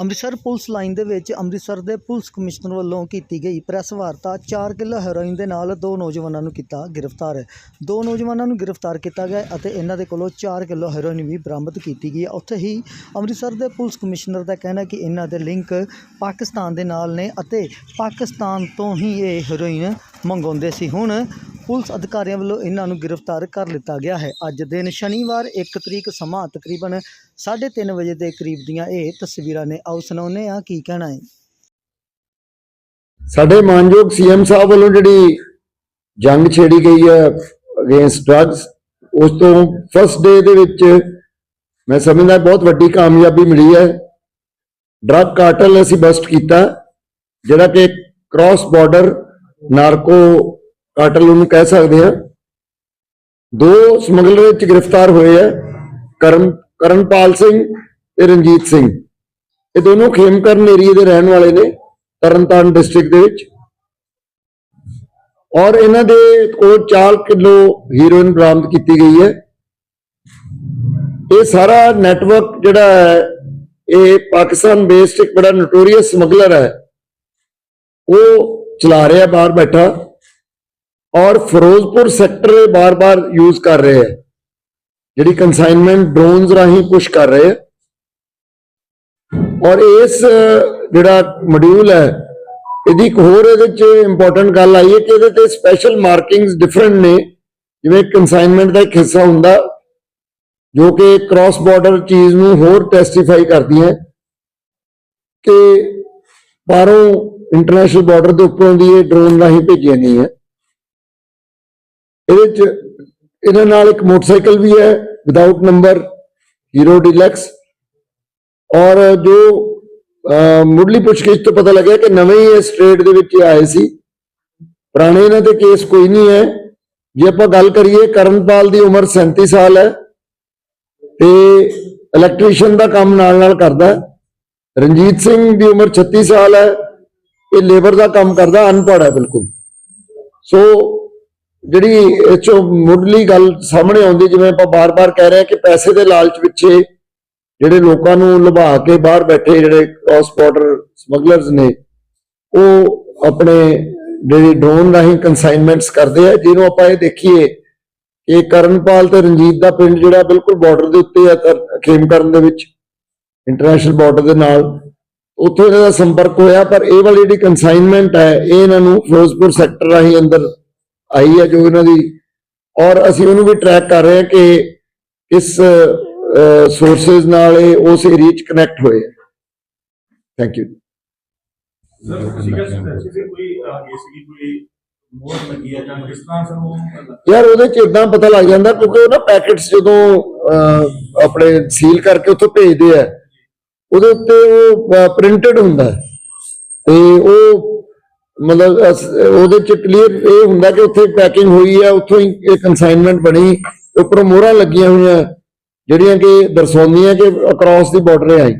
Amritsar police line ਦੇ ਵਿੱਚ ਅੰਮ੍ਰਿਤਸਰ ਦੇ ਪੁਲਿਸ ਕਮਿਸ਼ਨਰ ਵੱਲੋਂ ਕੀਤੀ ਗਈ ਪ੍ਰੈਸ ਵਾਰਤਾ 4 ਕਿਲੋ ਹੈਰੋਇਨ ਦੇ ਨਾਲ ਦੋ ਨੌਜਵਾਨਾਂ ਨੂੰ ਕੀਤਾ ਗ੍ਰਿਫਤਾਰ। ਦੋ ਨੌਜਵਾਨਾਂ ਨੂੰ ਗ੍ਰਿਫਤਾਰ ਕੀਤਾ ਗਿਆ ਅਤੇ ਇਹਨਾਂ ਦੇ ਕੋਲੋਂ 4 ਕਿਲੋ ਹੈਰੋਇਨ ਵੀ ਬਰਾਮਦ ਕੀਤੀ ਗਈ ਹੈ। ਉੱਥੇ ਹੀ ਅੰਮ੍ਰਿਤਸਰ ਦੇ ਪੁਲਿਸ ਕਮਿਸ਼ਨਰ ਦਾ ਕਹਿਣਾ ਕਿ ਇਹਨਾਂ ਦੇ ਲਿੰਕ ਪਾਕਿਸਤਾਨ ਦੇ ਨਾਲ ਨੇ ਅਤੇ ਪਾਕਿਸਤਾਨ ਤੋਂ ਹੀ ਇਹ ਹੈਰੋਇਨ ਮੰਗਾਉਂਦੇ ਸੀ। ਹੁਣ ਪੁਲਿਸ ਅਧਿਕਾਰੀਆਂ ਵੱਲੋਂ ਇਹਨਾਂ ਨੂੰ ਗ੍ਰਿਫਤਾਰ ਕਰ ਲਿੱਤਾ ਗਿਆ ਹੈ। ਅੱਜ ਦਿਨ ਸ਼ਨੀਵਾਰ 1 ਤਰੀਕ ਸਮਾਂ ਤਕਰੀਬਨ 3:30 ਵਜੇ ਦੇ ਕਰੀਬ ਦੀਆਂ ਇਹ ਤਸਵੀਰਾਂ ਨੇ। ਆਓ ਸੁਣਾਉਂਦੇ ਆ ਕੀ ਕਹਿਣਾ ਹੈ। ਸਾਡੇ ਮਾਨਯੋਗ ਸੀਐਮ ਸਾਹਿਬ ਵੱਲੋਂ ਜਿਹੜੀ ਜੰਗ ਛੇੜੀ ਗਈ ਹੈ ਅਗੇਂਸਟ ਡਰੱਗਸ ਉਸ ਤੋਂ ਫਸਟ ਡੇ ਦੇ ਵਿੱਚ ਮੈਂ ਸਮਝਦਾ ਬਹੁਤ ਵੱਡੀ ਕਾਮਯਾਬੀ ਮਿਲੀ ਹੈ। ਡਰੱਗ ਕਾਰਟਲ ਅਸੀਂ ਬਸਟ ਕੀਤਾ, ਜਿਹੜਾ ਕਿ ਕ੍ਰਾਸ ਬਾਰਡਰ ਨਾਰਕੋ ਕਾਟਲ ਉਹਨੂੰ ਕਹਿ ਸਕਦੇ ਹਾਂ। ਦੋ ਸਮਗਲਰ ਵਿੱਚ ਗ੍ਰਿਫਤਾਰ ਹੋਏ ਹੈ ਕਰਮ ਕਰਨਪਾਲ ਸਿੰਘ ਤੇ ਰਣਜੀਤ ਸਿੰਘ। ਇਹ ਦੋਨੋਂ ਖੇਮਕਰਨ ਏਰੀਏ ਦੇ ਰਹਿਣ ਵਾਲੇ ਨੇ, ਤਰਨਤਾਰਨ ਡਿਸਟ੍ਰਿਕਟ ਦੇ ਵਿੱਚ। ਔਰ ਇਹਨਾਂ ਦੇ ਕੋਲ 4 ਕਿਲੋ ਹੀਰੋਇਨ ਬਰਾਮਦ ਕੀਤੀ ਗਈ ਹੈ। ਇਹ ਸਾਰਾ ਨੈਟਵਰਕ ਜਿਹੜਾ ਹੈ, ਇਹ ਪਾਕਿਸਤਾਨ ਬੇਸਡ ਇੱਕ ਬੜਾ ਨੋਟੋਰੀਅਸ ਸਮਗਲਰ ਹੈ। ਉਹ ਚਲਾ ਰਿਹਾ, ਬਾਹਰ ਬੈਠਾ। ਔਰ ਫਿਰੋਜ਼ਪੁਰ ਸੈਕਟਰ ਬਾਰ-ਬਾਰ ਯੂਜ਼ ਕਰ ਰਹੇ ਹੈ। ਜਿਹੜੀ ਕਨਸਾਈਨਮੈਂਟ ਡਰੋਨਸ ਰਾਹੀਂ ਪੁਸ਼ ਕਰ ਰਹੇ ਹੈ। ਔਰ ਇਸ ਜਿਹੜਾ ਮੋਡਿਊਲ ਹੈ, ਇਹਦੀ ਇੱਕ ਹੋਰ ਇਹਦੇ ਚ ਇੰਪੋਰਟੈਂਟ ਗੱਲ ਆਈ ਹੈ ਕਿ ਇਹਦੇ ਤੇ ਸਪੈਸ਼ਲ ਮਾਰਕਿੰਗਸ ਡਿਫਰੈਂਟ ਨੇ। ਜਿਵੇਂ ਕਨਸਾਈਨਮੈਂਟ ਦਾ ਇੱਕ ਹਿੱਸਾ ਹੁੰਦਾ, ਜੋ ਕਿ ਕ੍ਰਾਸ ਬਾਰਡਰ ਚੀਜ਼ ਨੂੰ ਹੋਰ ਟੈਸਟੀਫਾਈ ਕਰਦੀ ਹੈ ਕਿ ਬਾਹਰੋਂ ਇੰਟਰਨੈਸ਼ਨਲ ਬਾਰਡਰ ਦੇ ਉੱਪਰੋਂ ਦੀ ਇਹ ਡਰੋਨ ਰਾਹੀਂ ਭੇਜੀਆਂ ਗਈਆਂ। ਇਹਦੇ ਚ ਇਹਨਾਂ ਨਾਲ ਇੱਕ ਮੋਟਰਸਾਈਕਲ ਵੀ ਹੈ ਵਿਦਆਊਟ ਨੰਬਰ ਹੀਰੋ ਡੀਲਕਸ ਔਰ ਜੋ ਮੁੱਢਲੀ ਪੁੱਛਗਿੱਛ ਤੋਂ ਪਤਾ ਲੱਗਿਆ ਕਿ ਨਵੇਂ ਹੀ ਇਸ ਟ੍ਰੇਡ ਦੇ ਵਿੱਚ ਆਏ ਸੀ। ਪੁਰਾਣੇ ਇਹਨਾਂ ਤੇ ਕੇਸ ਕੋਈ ਨਹੀਂ ਹੈ। ਜੇ ਆਪਾਂ ਗੱਲ ਕਰੀਏ, ਕਰਨਪਾਲ ਦੀ ਉਮਰ 37 ਸਾਲ ਹੈ ਤੇ ਇਲੈਕਟ੍ਰੀਸ਼ੀਅਨ ਦਾ ਕੰਮ ਨਾਲ ਨਾਲ ਕਰਦਾ ਰਣਜੀਤ ਸਿੰਘ ਦੀ ਉਮਰ 36 ਸਾਲ ਹੈ। ਇਹ ਲੇਬਰ ਦਾ ਕੰਮ ਕਰਦਾ, ਅਨਪੜ੍ਹ ਹੈ ਬਿਲਕੁਲ। ਸੋ ਜਿਹੜੀ ਇਹ ਚੋਂ ਮੁੱਢਲੀ ਗੱਲ ਸਾਹਮਣੇ ਆਉਂਦੀ, ਜਿਵੇਂ ਆਪਾਂ ਬਾਰ-ਬਾਰ ਕਹਿ ਰਹੇ ਹਾਂ ਕਿ ਪੈਸੇ ਦੇ ਲਾਲਚ ਪਿੱਛੇ ਜਿਹੜੇ ਲੋਕਾਂ ਨੂੰ ਲੁਭਾ ਕੇ ਬਾਹਰ ਬੈਠੇ ਜਿਹੜੇ ਕ੍ਰਾਸ ਬਾਰਡਰ ਸਮਗਲਰਸ ਨੇ, ਉਹ ਆਪਣੇ ਜਿਹੜੀ ਡਰੋਨ ਰਾਹੀਂ ਕਨਸਾਈਨਮੈਂਟਸ ਕਰਦੇ ਆ, ਜਿਹਨੂੰ ਆਪਾਂ ਇਹ ਦੇਖੀਏ ਕਿ ਕਰਨਪਾਲ ਤੇ ਰਣਜੀਤ ਦਾ ਪਿੰਡ ਜਿਹੜਾ ਬਿਲਕੁਲ ਬਾਰਡਰ ਦੇ ਉੱਤੇ ਆ ਖੇਮ ਕਰਨ ਦੇ ਵਿੱਚ ਇੰਟਰਨੈਸ਼ਨਲ ਬਾਰਡਰ ਦੇ ਨਾਲ, ਉੱਥੇ ਇਹਨਾਂ ਦਾ ਸੰਪਰਕ ਹੋਇਆ, ਪਰ ਇਹ ਵਾਲੀ ਜਿਹੜੀ ਕਨਸਾਈਨਮੈਂਟ ਹੈ, ਇਹ ਇਹਨਾਂ ਨੂੰ ਫਿਰੋਜ਼ਪੁਰ ਸੈਕਟਰ ਰਾਹੀਂ ਅੰਦਰ ਆਈ ਹੈ ਜੋ ਇਹਨਾਂ ਦੀ ਔਰ ਅਸੀਂ ਉਹਨੂੰ ਵੀ ਟਰੈਕ ਕਰ ਰਹੇ ਹਾਂ ਕਿ ਇਸ ਸੋਰਸਸ ਨਾਲ ਇਹ ਉਸ ਏਰੀਆ ਚ ਕਨੈਕਟ ਹੋਏ ਥੈਂਕ ਯੂ ਹੈ ਸਰ ਉਹ ਯਾਰ ਉਹਦੇ ਚ ਇਦਾਂ ਪਤਾ ਲੱਗ ਜਾਂਦਾ ਕਿਉਂਕਿ ਉਹ ਨਾ ਪੈਕੇਟਸ ਜਦੋਂ ਆਪਣੇ ਸੀਲ ਕਰਕੇ ਉੱਥੋਂ ਭੇਜਦੇ ਆ ਉਹਦੇ ਉੱਤੇ ਉਹ ਪ੍ਰਿੰਟਡ ਹੁੰਦਾ ਹੈ। ਮਤਲਬ, ਅਸ- ਉਹਦੇ ਚ ਕਲੀਅਰ ਇਹ ਹੁੰਦਾ ਕਿ ਉੱਥੇ ਪੈਕਿੰਗ ਹੋਈ ਹੈ ਉੱਥੋਂ ਹੀ ਇਹ ਕਨਸਾਈਨਮੈਂਟ ਬਣੀ, ਉੱਪਰੋਂ ਮੋਹਰਾਂ ਲੱਗੀਆਂ ਹੋਈਆਂ, ਜਿਹੜੀਆਂ ਕਿ ਦਰਸਾਉਂਦੀਆਂ ਕਿ ਅਕ੍ਰੋਸ ਦੀ ਬਾਰਡਰ ਆਈ